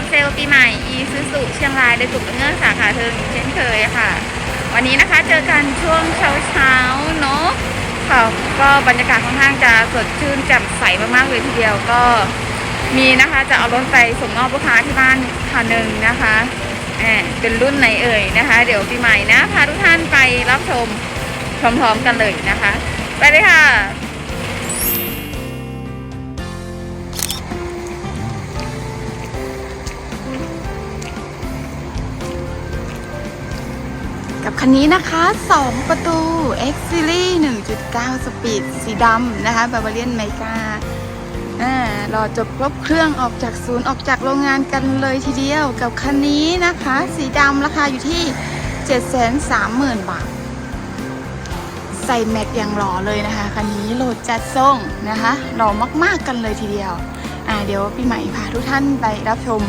กับเซลล์ปีใหม่ อีซูซูเชียงรายโดยกลุ่มเงื่อนสาขาเทิงเช่นเคยค่ะ วันนี้นะคะเจอกันช่วงเช้าเช้าๆเนาะค่ะก็บรรยากาศค่อนข้างจะสดชื่นแจ่มใสมากๆเลยทีเดียวก็มีนะคะจะเอารถไปส่งมอบลูกค้าที่บ้านคันหนึ่งนะคะแหมเป็นรุ่นไหนเอ่ยนะคะ เดี๋ยวปีใหม่นะพาทุกท่านไปรับชมพร้อมๆกันเลยนะคะ ไปเลยค่ะ คันนี้นะคะ 2 ประตู X Series 1.9 สปีดสีดำนะคะบาบาเลียนไมกาอ่ารอจบครบเครื่องออกจากศูนย์ออกจากโรงงานกันเลยทีเดียวกับคันนี้นะคะ สีดำราคาอยู่ที่ 730,000 บาท ใส่แม็กอย่างหล่อเลยนะคะคันนี้โหลดจัดส่งนะคะหล่อมากๆกันเลยทีเดียว อ่าเดี๋ยวพี่ใหม่พาทุกท่านไปรับชม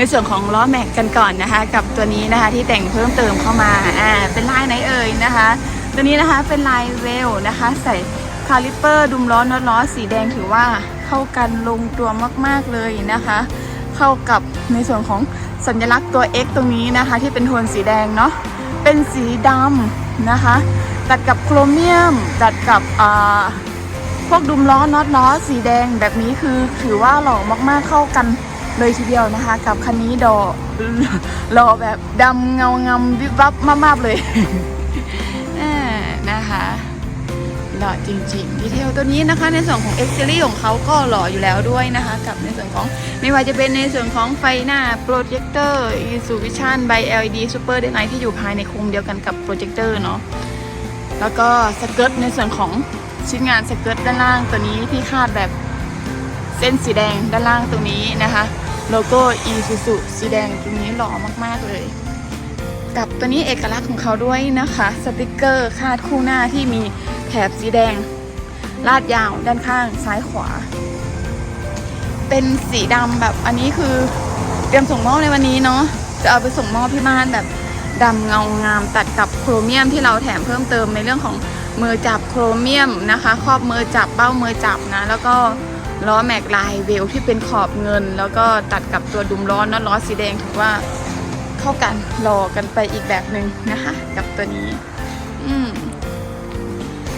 ในส่วนของล้อแม็กกันก่อนนะคะ กับตัวนี้นะคะที่แต่งเพิ่มเติมเข้ามาอ่าเป็นลายไหนเอ่ยนะคะ ตัวนี้นะคะเป็นลายเวลนะคะ ใส่คาลิปเปอร์ดุมล้อน็อตล้อสีแดงถือว่าเข้ากันลงตัวมาก ๆเลยนะคะ เข้ากับในส่วนของสัญลักษณ์ตัว X ตรงนี้นะคะ ที่เป็นโทนสีแดงเนาะเป็นสีดำนะคะ ตัดกับโครเมียม ตัดกับอ่าพวกดุมล้อน็อตล้อสีแดงแบบนี้คือถือว่าหล่อมากๆเข้ากัน เลยทีเดียวนะคะ กับคันนี้ดอหล่อแบบดำเงางำวิบวับมากๆเลยอ่านะคะหล่อจริงๆ ดีเทลตัวนี้นะคะ ในส่วนของ X Series ของเขาก็หล่ออยู่แล้วด้วยนะคะ กับในส่วนของไม่ว่าจะเป็นในส่วนของไฟหน้าโปรเจคเตอร์อีซูวิชั่นไบ LED Super d a y l i g h t ที่อยู่ภายในโคมเดียวกันกับโปรเจคเตอร์เนาะแล้วก็สเกิร์ตในส่วนของชิ้นงานสเกิร์ตด้านล่างตัวนี้ที่คาดแบบเส้นสีแดงด้านล่างตรงนี้นะคะ โลโก้อีซูซูสีแดงตรงนี้หล่อมากๆเลย กับตัวนี้เอกลักษณ์ของเขาด้วยนะคะ สติกเกอร์คาดคู่หน้าที่มีแถบสีแดง ลาดยาวด้านข้างซ้ายขวา เป็นสีดำแบบอันนี้คือเตรียมส่งมอบในวันนี้เนาะจะเอาไปส่งมอบที่บ้านแบบดำเงางามตัดกับโครเมียมที่เราแถมเพิ่มเติมในเรื่องของมือจับโครเมียมนะคะ ครอบมือจับเบ้ามือจับนะ แล้วก็ ล้อแม็กลายเวลที่เป็นขอบเงิน แล้วก็ตัดกับตัวดุมล้อน็อตล้อสีแดงถือว่าเข้ากันรอกันไปอีกแบบหนึ่งนะคะ กับตัวนี้ อืม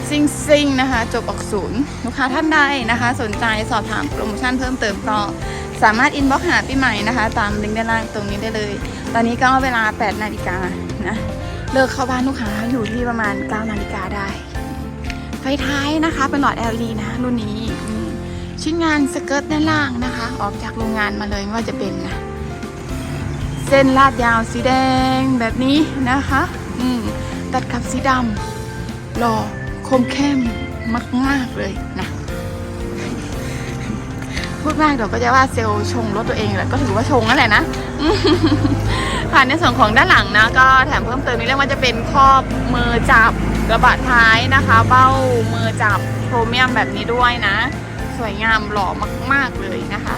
ซิงซิงนะคะ จบออกศูนย์ลูกค้าท่านใดนะคะ สนใจสอบถามโปรโมชั่นเพิ่มเติมก็สามารถอินบ็อกหาพี่ใหม่นะคะ ตามลิงก์ด้านล่างตรงนี้ได้เลย ตอนนี้ก็เวลา 8 นาฬิกานะเลิกเข้าบ้านลูกค้าอยู่ที่ประมาณ 9 นาฬิกาได้ ไฟท้ายนะคะ เป็นหลอด LED นะรุ่นนี้ ชิ้นงานสเกิร์ตด้านล่างนะคะ ออกจากโรงงานมาเลยไม่ว่าจะเป็นนะเส้นลาดยาวสีแดงแบบนี้นะคะอืมตัดกับสีดำหล่อคมเข้มมากๆเลยนะพูดมากเดี๋ยวก็จะว่าเซลล์ชงรถตัวเองแหละก็ถือว่าชงนั่นแหละนะผ่านในส่วนของด้านหลังนะก็แถมเพิ่มเติมในเรื่องว่าจะเป็นครอบมือจับกระบะท้ายนะคะ เบ้ามือจับโครเมียมแบบนี้ด้วยนะ วยงามหล่อมาก ๆ เลยนะคะ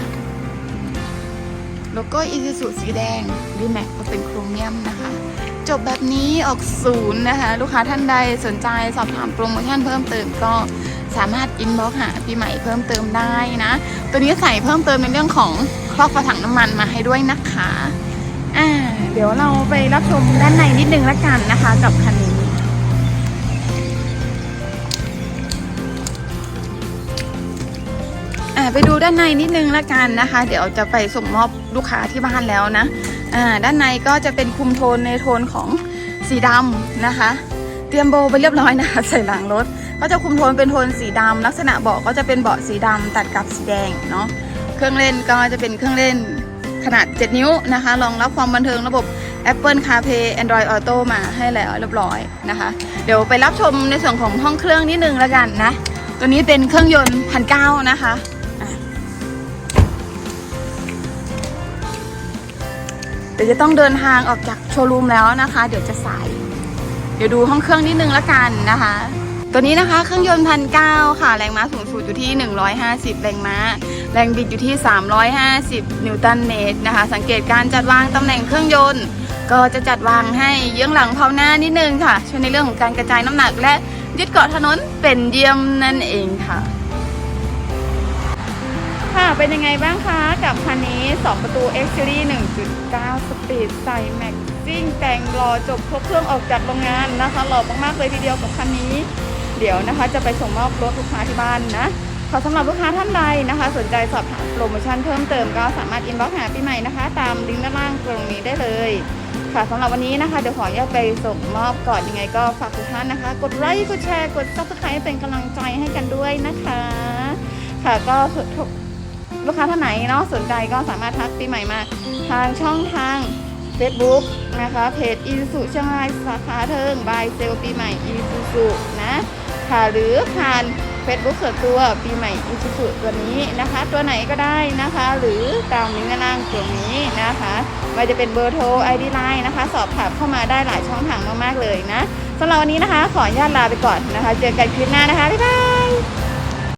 โลโก้อีซูซูสีแดงรีแม็กก็เป็นโครเมียมนะคะ จบแบบนี้ออกศูนย์นะคะ ลูกค้าท่านใดสนใจสอบถามโปรโมชั่นเพิ่มเติมก็สามารถอินบ็อกหาพี่ใหม่เพิ่มเติมได้นะ ตัวนี้ใส่เพิ่มเติมในเรื่องของครอบกระถังน้ำมันมาให้ด้วยนะคะอ่าเดี๋ยวเราไปรับชมด้านในนิดนึงละกันนะคะ กับคันนี้ ไปดูด้านในนิดนึงละกันนะคะ เดี๋ยวจะไปส่งมอบลูกค้าที่บ้านแล้วนะอ่าด้านในก็จะเป็นคุมโทนในโทนของสีดำนะคะ เตรียมโบไปเรียบร้อยนะคะใส่หลังรถ ก็จะคุมโทนเป็นโทนสีดำลักษณะเบาะก็จะเป็นเบาะสีดำตัดกับสีแดงเนาะเครื่องเล่นก็จะเป็นเครื่องเล่นขนาด 7 นิ้วนะคะรองรับความบันเทิงระบบ Apple CarPlay Android Auto มาให้แล้วเรียบร้อยนะคะ เดี๋ยวไปรับชมในส่วนของห้องเครื่องนิดนึงแล้วกันนะ ตัวนี้เป็นเครื่องยนต์พันเก้านะคะ เดี๋ยวจะต้องเดินทางออกจากโชว์รูมแล้วนะคะ เดี๋ยวจะสาย เดี๋ยวดูห้องเครื่องนิดนึงแล้วกันนะคะ ตัวนี้นะคะเครื่องยนต์พันเก้าค่ะ แรงม้าสูงสุดอยู่ที่ 150 แรงม้า แรงบิดอยู่ที่ 350 นิวตันเมตรนะคะ สังเกตการจัดวางตำแหน่งเครื่องยนต์ ก็จะจัดวางให้เยื้องหลังเผาหน้านิดนึงค่ะ ช่วยในเรื่องของการกระจายน้ำหนักและยึดเกาะถนนเป็นเยี่ยมนั่นเองค่ะ ค่ะเป็นยังไงบ้างคะกับคันนี้ 2 ประตู X Series 1.9 Speed ใส่แม็กซิ่งแต่งรอจบครบเครื่องออกจากโรงงานนะคะหล่อมากๆเลยทีเดียวกับคันนี้ เดี๋ยวนะคะจะไปส่งมอบรถลูกค้าที่บ้านนะขอสำหรับลูกค้าท่านใดนะคะ สนใจสอบถามโปรโมชั่นเพิ่มเติมก็สามารถอินบ็อกซ์หาพี่ใหม่นะคะ ตามลิงก์ด้านล่างตรงนี้ได้เลย ค่ะสำหรับวันนี้นะคะ เดี๋ยวขออนุญาตไปส่งมอบก่อนยังไงก็ฝากทุกท่านนะคะ กดไลค์กดแชร์กด subscribe เป็นกำลังใจให้กันด้วยนะคะ ค่ะก็ ลูกค้าท่านไหนเนาะสนใจก็สามารถทักปีใหม่มา ทางช่องทาง Facebook นะคะเพจอีซูเชียงรายสาขาเทิงบายเซลปีใหม่อีซูซูนะค่ะหรือผ่าน Facebook ส่วนตัวปีใหม่อีซูซูตัวนี้นะคะ ตัวไหนก็ได้นะคะ หรือตามลิงก์ด้านล่างตรงนี้นะคะไม่จะเป็นเบอร์โทร ID Line นะคะ สอบถามเข้ามาได้หลายช่องทางมากๆเลยนะสำหรับวันนี้นะคะ ขออนุญาตลาไปก่อนนะคะ เจอกันคลิปหน้านะคะบ๊ายบาย